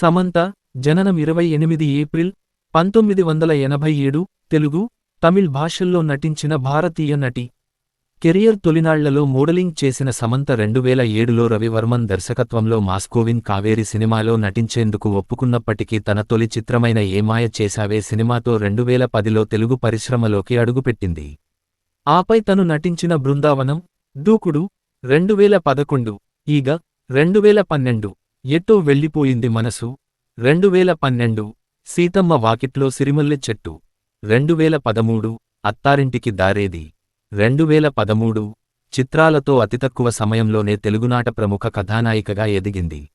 సమంత జననం ఇరవై ఎనిమిది ఏప్రిల్ పంతొమ్మిది వందల ఎనభై ఏడు తెలుగు తమిళ్ భాషల్లో నటించిన భారతీయ నటి. కెరియర్ తొలినాళ్ళలో మోడలింగ్ చేసిన సమంత రెండు వేల ఏడులో రవివర్మన్ దర్శకత్వంలో మాస్కోవిన్ కావేరి సినిమాలో నటించేందుకు ఒప్పుకున్నప్పటికీ తన తొలి చిత్రమైన ఏమాయ చేశావే సినిమాతో రెండు వేల పదిలో తెలుగు పరిశ్రమలోకి అడుగుపెట్టింది. ఆపై తను నటించిన బృందావనం దూకుడు రెండు వేల పదకొండు ఈగ రెండు వేల పన్నెండు. ఎట్టో వెళ్ళిపోయింది మనసు. రెండువేల పన్నెండు సీతమ్మ వాకిట్లో సిరిమల్లె చెట్టు. రెండువేల పదమూడు అత్తారింటికి దారేది. రెండువేల పదమూడు చిత్రాలతో అతి తక్కువ సమయంలోనే తెలుగునాట ప్రముఖ కథానాయికగా ఎదిగింది.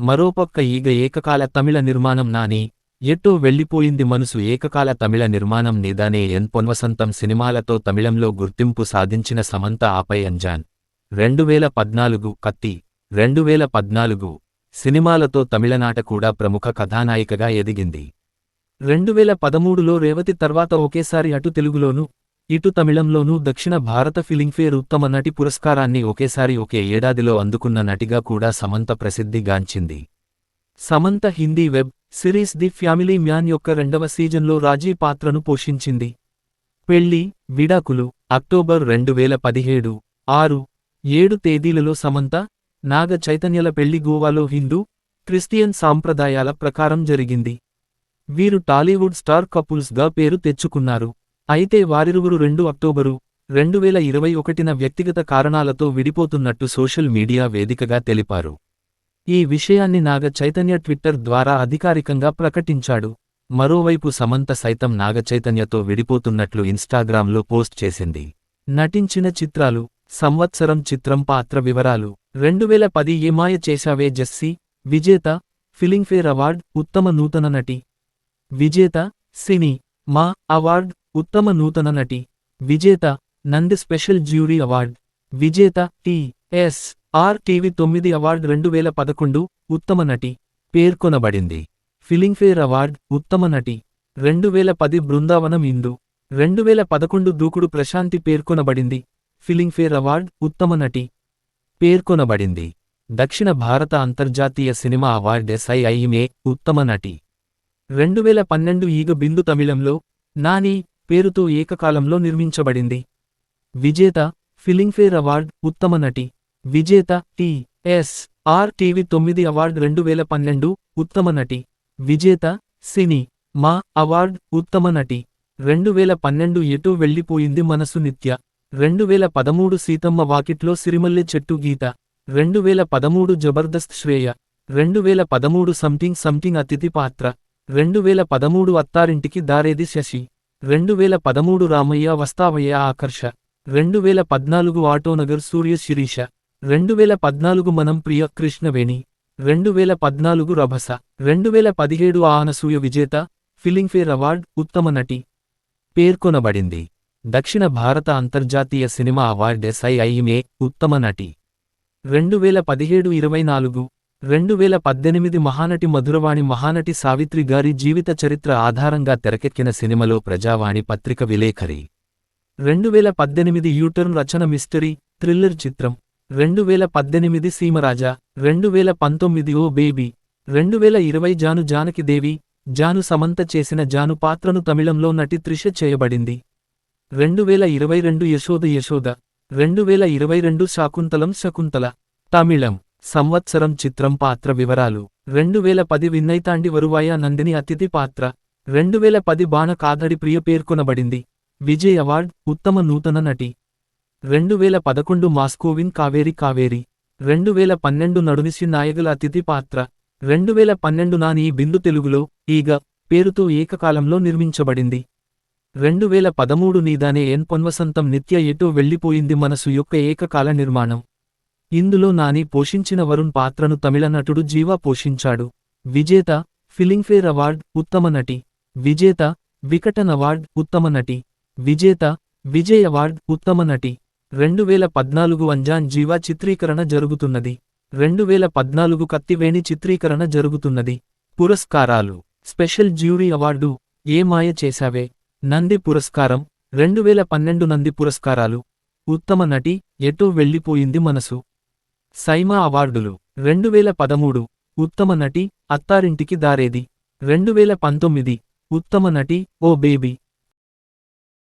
మరోపక్క ఈగ ఏకకాల తమిళ నిర్మాణం నాని ఎట్టో వెళ్ళిపోయింది మనసు ఏకకాల తమిళ నిర్మాణం నీదానే ఎన్ పొన్వసంతం సినిమాలతో తమిళంలో గుర్తింపు సాధించిన సమంత ఆపై అంజాన్. రెండువేల పద్నాలుగు కత్తి. రెండువేల పద్నాలుగు సినిమాలతో తమిళనాట కూడా ప్రముఖ కథానాయికగా ఎదిగింది. రెండువేల పదమూడులో రేవతి తర్వాత ఒకేసారి అటు తెలుగులోనూ ఇటు తమిళంలోనూ దక్షిణ భారత ఫిలింఫేర్ ఉత్తమ నటి పురస్కారాన్ని ఒకేసారి ఒకే ఏడాదిలో అందుకున్న నటిగా కూడా Samantha ప్రసిద్ధిగాంచింది Samantha Hindi web series the family man యొక్క రెండవ సీజన్లో రాజీ పాత్రను పోషించింది. పెళ్ళి విడాకులు అక్టోబర్ రెండు వేల పదిహేడు ఆరు ఏడు తేదీలలో సమంత నాగ చైతన్యల పెళ్ళి గోవాలో హిందూ క్రిస్టియన్ సాంప్రదాయాల ప్రకారం జరిగింది. వీరు టాలీవుడ్ స్టార్ కపుల్స్గా పేరు తెచ్చుకున్నారు. అయితే వారిరువురు రెండు అక్టోబరు రెండు వేల ఇరవై ఒకటిన వ్యక్తిగత కారణాలతో విడిపోతున్నట్టు సోషల్ మీడియా వేదికగా తెలిపారు. ఈ విషయాన్ని నాగ చైతన్య ట్విట్టర్ ద్వారా అధికారికంగా ప్రకటించాడు. మరోవైపు సమంత సైతం నాగ చైతన్యతో విడిపోతున్నట్లు ఇన్స్టాగ్రామ్లో పోస్ట్ చేసింది. నటించిన చిత్రాలు సంవత్సరం చిత్రం పాత్ర వివరాలు. రెండు వేల పది ఏమాయ చేశావే జెస్సీ. విజేత ఫిలింఫేర్ అవార్డ్ ఉత్తమ నూతన నటి. విజేత సినీ మా అవార్డ్ ఉత్తమ నూతన నటి. విజేత నంది స్పెషల్ జ్యూరీ అవార్డ్. విజేత టి ఎస్ ఆర్ టీవీ తొమ్మిది అవార్డ్ రెండు వేల పదకొండు ఉత్తమ నటి. పేర్కొనబడింది. ఫిలింఫేర్ అవార్డ్ ఉత్తమ నటి. రెండు వేల పది బృందావనం ఇందు. రెండు వేల పదకొండు దూకుడు ప్రశాంతి పేర్కొనబడింది. ఫిలింఫేర్ అవార్డ్ ఉత్తమ నటి పేర్కొనబడింది. దక్షిణ భారత అంతర్జాతీయ సినిమా అవార్డ్ ఎస్ఐఐఎంఏ ఉత్తమ నటి. రెండు వేల పన్నెండు ఈగ బిందు తమిళంలో నాని పేరుతో ఏకకాలంలో నిర్మించబడింది. విజేత ఫిలింఫేర్ అవార్డ్ ఉత్తమ నటి. విజేత టి ఎస్ ఆర్ టీవీ తొమ్మిది అవార్డ్ రెండు వేల పన్నెండు ఉత్తమ నటి. విజేత సినీ మా అవార్డ్ ఉత్తమ నటి. రెండు వేల పన్నెండు ఎటూ వెళ్ళిపోయింది మనసు నిత్య. రెండు వేల పదమూడు సీతమ్మ వాకిట్లో సిరిమల్లె చెట్టు గీత. రెండు వేల పదమూడు జబర్దస్త్ శ్రేయ. రెండు వేల పదమూడు సంథింగ్ సంథింగ్ అతిథి పాత్ర. రెండు వేల పదమూడు అత్తారింటికి దారేది శశి. రెండు వేల పదమూడు రామయ్య వస్తావయ్య ఆకర్ష. రెండు వేల పద్నాలుగు ఆటోనగర్ సూర్య శిరీష. రెండు వేల పద్నాలుగు మనం ప్రియ కృష్ణవేణి. రెండు వేల పద్నాలుగు రభస. రెండు వేల పదిహేడు ఆ విజేత. ఫిలింఫేర్ అవార్డ్ ఉత్తమ నటి. పేర్కొనబడింది. దక్షిణ భారత అంతర్జాతీయ సినిమా అవార్డ్ ఎస్ఐఐఎంఏ ఉత్తమ నటి. రెండు వేల పదిహేడు ఇరవై నాలుగు రెండు వేల పద్దెనిమిది మహానటి మధురవాణి మహానటి సావిత్రి గారి జీవిత చరిత్ర ఆధారంగా తెరకెక్కిన సినిమలో ప్రజావాణి పత్రిక విలేఖరి. రెండు వేల పద్దెనిమిది యూటర్న్ రచన మిస్టరీ థ్రిల్లర్ చిత్రం. రెండు వేల పద్దెనిమిది సీమరాజా రెండు వేల పంతొమ్మిది ఓ బేబీ. రెండు వేల ఇరవై జాను జానకిదేవి జాను సమంత చేసిన జాను పాత్రను తమిళంలో నటి త్రిష చేయబడింది. రెండు వేల ఇరవై రెండు యశోద యశోద రెండు వేల ఇరవై రెండు శాకుంతలం శకుంతల. తమిళం సంవత్సరం చిత్రం పాత్ర వివరాలు. రెండు వేల పది విన్నైతాండి వరువాయ నందిని అతిథి పాత్ర. రెండు వేల పది బాణ కాదడి ప్రియ పేర్కొనబడింది. విజయ్ అవార్డ్ ఉత్తమ నూతన నటి. రెండు వేల పదకొండు మాస్కోవిన్ కావేరి కావేరి. రెండు వేల పన్నెండు నడునిసి నాయకుల అతిథి పాత్ర. రెండు వేల పన్నెండు నాని బిందు తెలుగులో ఈగ పేరుతో ఏకకాలంలో నిర్మించబడింది. రెండు వేల పదమూడు నీదానే ఎన్ పొన్వసంతం నిత్య ఎటో వెళ్ళిపోయింది మనసు యొక్క ఏకకాల నిర్మాణం. ఇందులో నాని పోషించిన వరుణ్ పాత్రను తమిళ నటుడు జీవా పోషించాడు. విజేత ఫిలింఫేర్ అవార్డ్ ఉత్తమ నటి. విజేత వికటన్ అవార్డ్ ఉత్తమ నటి. విజేత విజయ్ అవార్డ్ ఉత్తమ నటి. రెండు వేల పద్నాలుగు అంజాన్ జీవా చిత్రీకరణ జరుగుతున్నది. రెండు వేల పద్నాలుగు కత్తివేణి చిత్రీకరణ జరుగుతున్నది. పురస్కారాలు. Special jury award. Ye Maaya Chesave? Nandi పురస్కారం రెండు వేల పన్నెండు నంది పురస్కారాలు. ఉత్తమ నటి ఎటో వెళ్ళిపోయింది మనసు. సైమా అవార్డులు రెండు వేల పదమూడు. ఉత్తమ నటి అత్తారింటికి దారేది. రెండువేల పంతొమ్మిది. ఉత్తమ నటి ఓ బేబీ.